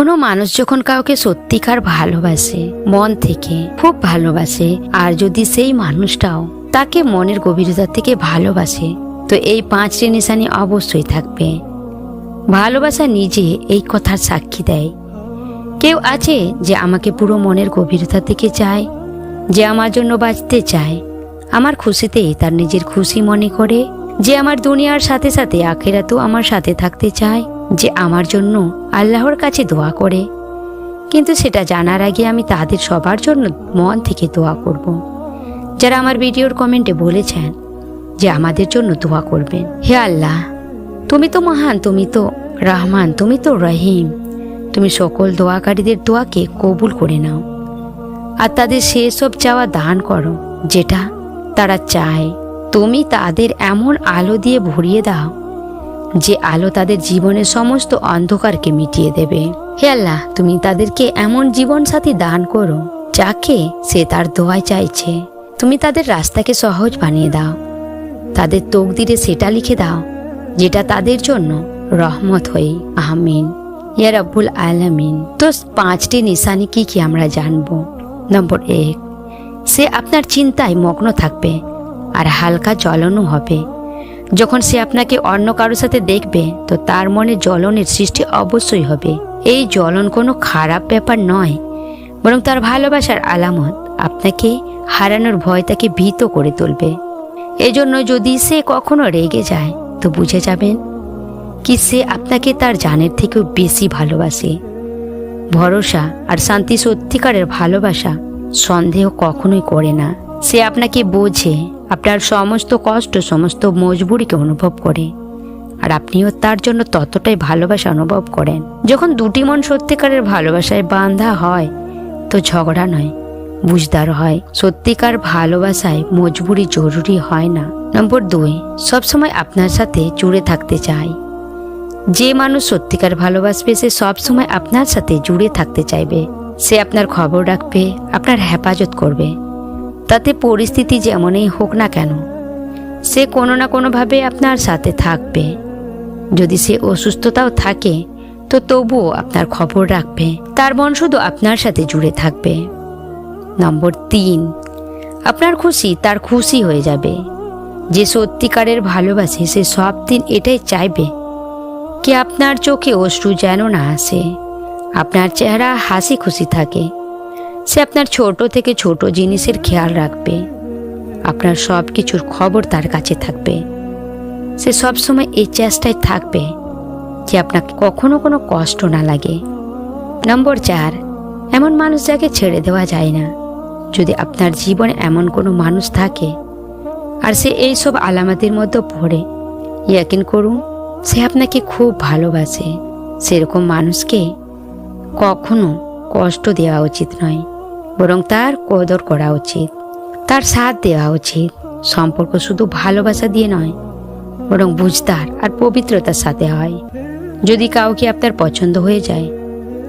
কোনো মানুষ যখন কাউকে সত্যিকার ভালোবাসে, মন থেকে খুব ভালোবাসে, আর যদি সেই মানুষটাও তাকে মনের গভীরতা থেকে ভালোবাসে, তো এই পাঁচটি নিশানি অবশ্যই থাকবে। ভালোবাসা নিজে এই কথার সাক্ষী দেয়। কেউ আছে যে আমাকে পুরো মনের গভীরতা থেকে চায়, যে আমার জন্য বাঁচতে চায়। আমার খুশিতেই তার নিজের খুশি মনে করে, যে আমার দুনিয়ার সাথে সাথে আখেরাতেও আমার সাথে থাকতে চায়। যে আমার জন্য আল্লাহর কাছে দোয়া করে। কিন্তু সেটা জানার আগে আমি তাদের সবার জন্য মন থেকে দোয়া করব। যারা আমার ভিডিওর কমেন্টে বলেছেন যে আমাদের জন্য দোয়া করবেন, হে আল্লাহ, তুমি তো মহান, তুমি তো রহমান, তুমি তো রহিম। তুমি সকল দোয়াকারীদের দোয়াকে কবুল করে নাও। আর তাদের সেসব চাওয়া দান করো, যেটা তারা চায়। তুমি তাদের এমন আলো দিয়ে ভরিয়ে দাও যে আলো তাদের জীবনের সমস্ত অন্ধকারকে মিটিয়ে দেবে। হে আল্লাহ, তুমি তাদেরকে এমন জীবন সাথী দান করো, যাকে সে তার দোয়ায় চাইছে। তুমি তাদের রাস্তাকে সহজ বানিয়ে দাও। তাদের তকদিরে সেটা লিখে দাও, যেটা তাদের জন্য রহমত হই আহমিন ইয়া রব্বুল আলামিন। তো পাঁচটি নিশানি কি কি আমরা জানব? নম্বর এক, সে আপনার চিন্তায় মগ্ন থাকবে আর হালকা জ্বলনও হবে। যখন সে আপনাকে অন্য কারোর সাথে দেখবে, তো তার মনে জ্বলনের সৃষ্টি অবশ্যই হবে। এই জ্বলন কোনো খারাপ ব্যাপার নয়, বরং তার ভালোবাসার আলামত আপনাকে হারানোর ভয় তাকে ভীত করে তুলবে। এজন্য যদি সে কখনো রেগে যায়, তো বুঝে যাবেন কি সে আপনাকে তার জানের থেকেও বেশি ভালোবাসে। ভরসা আর শান্তি সত্যিকারের ভালোবাসা সন্দেহ কখনোই করে না। সে আপনাকে বোঝে আপনার সমস্ত কষ্ট, সমস্ত মজবুরিকে অনুভব করে। আর আপনিও তার জন্য ততটাই ভালোবাসা অনুভব করেন। যখন দুটি মন সত্যিকারের ভালোবাসায় বাঁধা হয়, তো ঝগড়া নয়, বুঝদার হয়। সত্যিকার ভালোবাসায় মজবুরি জরুরি হয় না। নম্বর দুই, সবসময় আপনার সাথে জুড়ে থাকতে চায় যে মানুষ সত্যিকার ভালোবাসবে, সে সবসময় আপনার সাথে জুড়ে থাকতে চাইবে। সে আপনার খবর রাখবে, আপনার হেফাজত করবে। তাতে পরিস্থিতি যেমনই হোক না কেন, সে কোনো না কোনোভাবে আপনার সাথে থাকবে। যদি সে অসুস্থতাও থাকে, তো তবুও আপনার খবর রাখবে। তার মন শুধু আপনার সাথে জুড়ে থাকবে। নম্বর তিন, আপনার খুশি তার খুশি হয়ে যাবে। যে সত্যিকারের ভালোবাসে সে সব দিন এটাই চাইবে কি আপনার চোখে অশ্রু যেন না আসে, আপনার চেহারা হাসি খুশি থাকে। সে আপনার ছোট থেকে ছোট জিনিসের খেয়াল রাখবে। আপনার সব কিছুর খবর তার কাছে থাকবে। সে সব সময় এই চেষ্টায় থাকবে যে আপনাকে কখনো কোনো কষ্ট না লাগে। নম্বর চার, এমন মানুষ যাকে ছেড়ে দেওয়া যায় না। যদি আপনার জীবনে এমন কোনো মানুষ থাকে আর সে এই সব আলামাতের মধ্যে পড়ে, ইয়াকিন করুন, সে আপনাকে খুব ভালোবাসে। সেরকম মানুষকে কখনো কষ্ট দেওয়া উচিত নয়, বরং তার কদর করা উচিত। তার সাথ দেওয়া উচিত। সম্পর্ক শুধু ভালোবাসা দিয়ে নয়, বরং বুঝতার আর পবিত্রতার সাথে হয়। যদি কাউকে আপনার পছন্দ হয়ে যায়,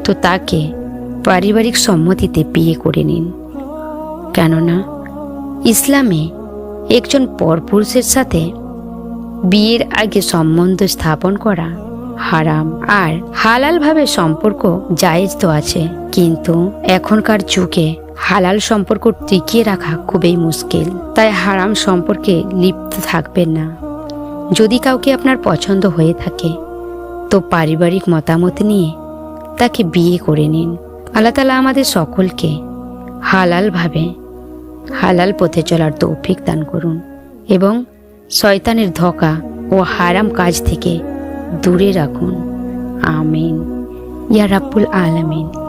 তো তাকে পারিবারিক সম্মতিতে বিয়ে করে নিন। কেননা, ইসলামে একজন পরপুরুষের সাথে বিয়ের আগে সম্বন্ধ স্থাপন করা হারাম। আর হালালভাবে সম্পর্ক জায়েজ তো আছে, কিন্তু এখনকার যুগে হালাল সম্পর্ক টিকিয়ে রাখা খুবই মুশকিল। তাই হারাম সম্পর্কে লিপ্ত থাকবেন না। যদি কাউকে আপনার পছন্দ হয়ে থাকে, তো পারিবারিক মতামত নিয়ে তাকে বিয়ে করে নিন। আল্লাহ তালা আমাদের সকলকে হালালভাবে হালাল পথে চলার তৌফিক দান করুন এবং শয়তানের ধোকা ও হারাম কাজ থেকে দূরে রাখুন। আমিন। ইয়া রাব্বুল আলামিন।